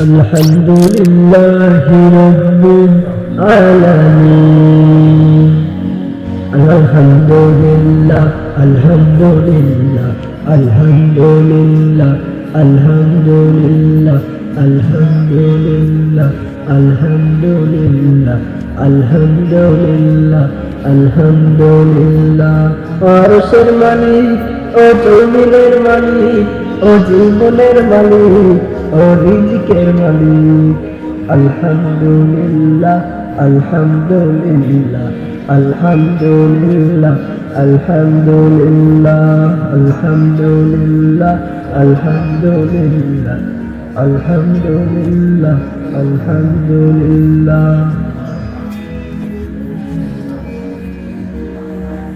الحمد لله رب العالمين الحمد لله الحمد لله الحمد لله الحمد لله الحمد لله الحمد لله الحمد لله الحمد لله عرش الملك وتومل الملك ও জীবনের মালিক, ও রিজিকের মালিক। আলহামদুলিল্লাহ আলহামদুলিল্লাহ আলহামদুলিল্লাহ আলহামদুলিল্লাহ আলহামদুলিল্লাহ আলহামদুলিল্লাহ আলহামদুলিল্লাহ আলহামদুলিল্লাহ।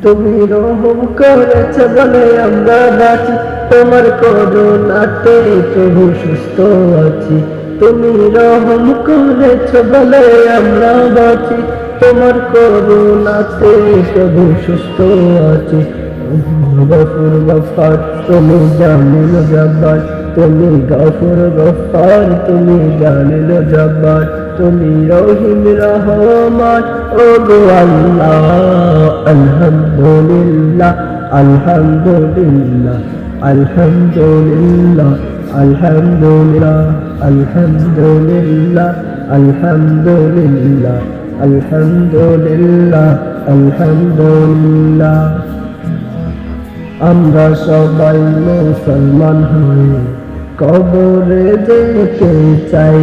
তুমি রহম করেছ বলে আমরা বাঁচি। তোমার করুণাতে প্রভু সুস্থ আছি। তুমি রহম করেছ বলে আমরা বাঁচি। তোমার করুণাতে প্রভু সুস্থ আছি। গফুর গফার, তুমি জানিল জব্বার। তুমি গফুর গফার, তুমি জানিল জব্বার। তুমি রহিম রহমান ও গো আল্লাহ, আলহামদুলিল্লাহ। আলহামদুলিল্লাহ আলহামদুলিল্লাহ আলহামদুলিল্লাহ আলহামদুলিল্লাহ আলহামদুলিল্লাহ আলহামদুলিল্লাহ আলহামদুলিল্লাহ। আমরা সবাই মুসলমান হয়ে কবরে যেতে চাই।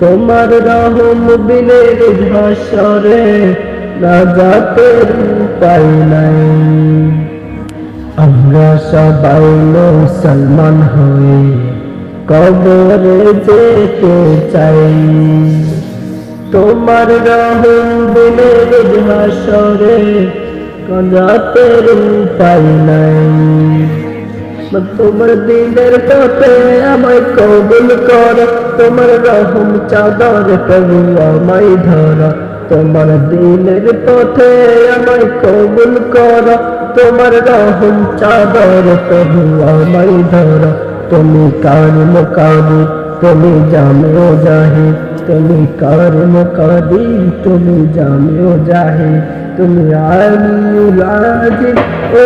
তোমার রহম বিলের ভাষরে রাজাতের উপায় নাই। আমরা সবাই মুসলমান হয়ে কবরে যেতে চাই। তোমার রহম বিলের ভাষরে রাজাতের উপায় নাই। তোমার দিনের পথে আমায় কবুল কর। তোমার রহম চাদর প্রভু আমায় ধর। তোমার দিনের পথে আমায় কবুল কর। তোমার রহম চাদর প্রভু আমায় ধর। তুমি কার মোকাবি, তুমি জানো জাহি। তুমি কার মোকাবি, তুমি জানো জাহি। তুমি আলিউল আজিম, ও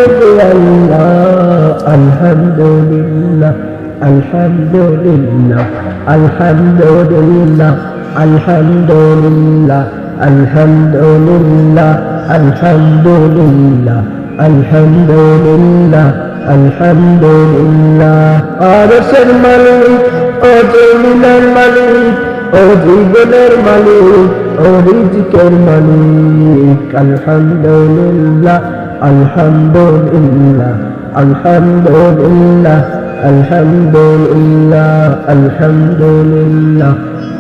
আল্লাহ। আলহামদুলিল্লাহ আলহামদুলিল্লাহ আলহামদুলিল্লাহ আলহামদুলিল্লাহ। الحمد لله الحمد لله الحمد لله الحمد لله عرش الملك وجميل الملك وجبل الملك ورزق الملك الحمد لله الحمد لله الحمد لله الحمد لله الحمد لله